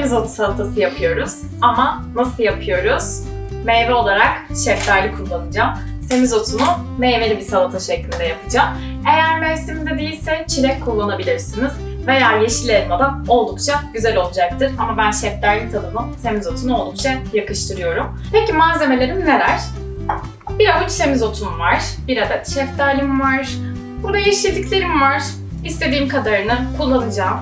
Semizotu salatası yapıyoruz. Ama nasıl yapıyoruz? Meyve olarak şeftali kullanacağım. Semizotunu meyveli bir salata şeklinde yapacağım. Eğer mevsiminde değilse çilek kullanabilirsiniz. Veya yeşil elma da oldukça güzel olacaktır. Ama ben şeftali tadını semizotuna oldukça yakıştırıyorum. Peki malzemelerim neler? Bir avuç semizotum var. Bir adet şeftalim var. Burada yeşilliklerim var. İstediğim kadarını kullanacağım.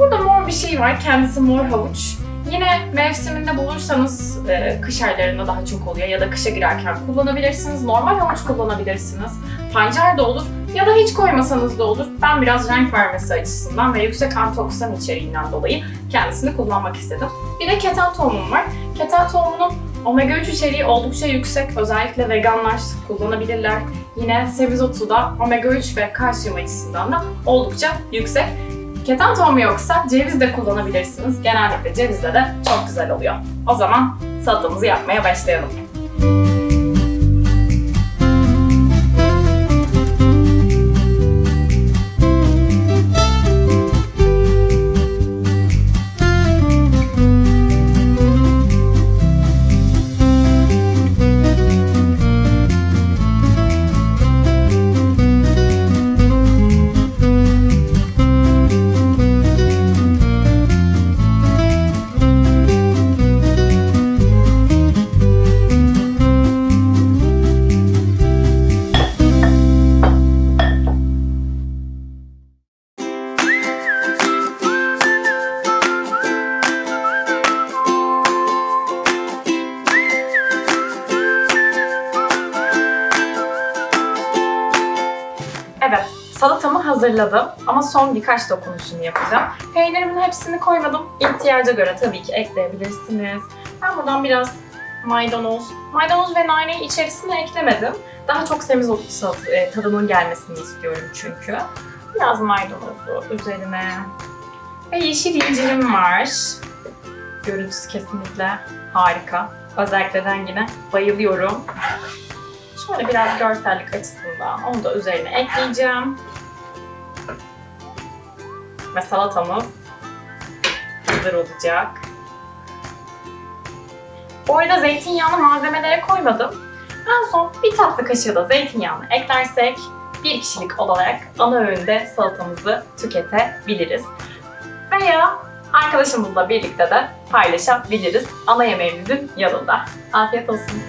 Burada mor bir şey var. Kendisi mor havuç. Yine mevsiminde bulursanız e, kış aylarında daha çok oluyor ya da kışa girerken kullanabilirsiniz. Normal havuç kullanabilirsiniz. Pancar da olur ya da hiç koymasanız da olur. Ben biraz renk vermesi açısından ve yüksek antioksidan içeriğinden dolayı kendisini kullanmak istedim. Bir de keten tohumum var. Keten tohumunun omega 3 içeriği oldukça yüksek. Özellikle veganlar kullanabilirler. Yine semizotu da omega 3 ve kalsiyum açısından da oldukça yüksek. Keten tohumu yoksa ceviz de kullanabilirsiniz. Genellikle cevizle de çok güzel oluyor. O zaman salatamızı yapmaya başlayalım. Evet, salatamı hazırladım ama son birkaç dokunuşunu yapacağım. Peynirimin hepsini koymadım. İhtiyaca göre tabii ki ekleyebilirsiniz. Ben buradan biraz maydanoz, maydanoz ve naneyi içerisine eklemedim. Daha çok semizotu e, tadının gelmesini istiyorum çünkü. Biraz maydanozu üzerine. Ve yeşil incirim var. Görüntüsü kesinlikle harika. Özellikle rengine bayılıyorum. Şöyle biraz görsellik açısından onu da üzerine ekleyeceğim. Ve salatamız hazır olacak. Bu arada zeytinyağını malzemelere koymadım. En son bir tatlı kaşığı da zeytinyağını eklersek bir kişilik olarak ana öğünde salatamızı tüketebiliriz. Veya arkadaşımızla birlikte de paylaşabiliriz ana yemeğimizin yanında. Afiyet olsun.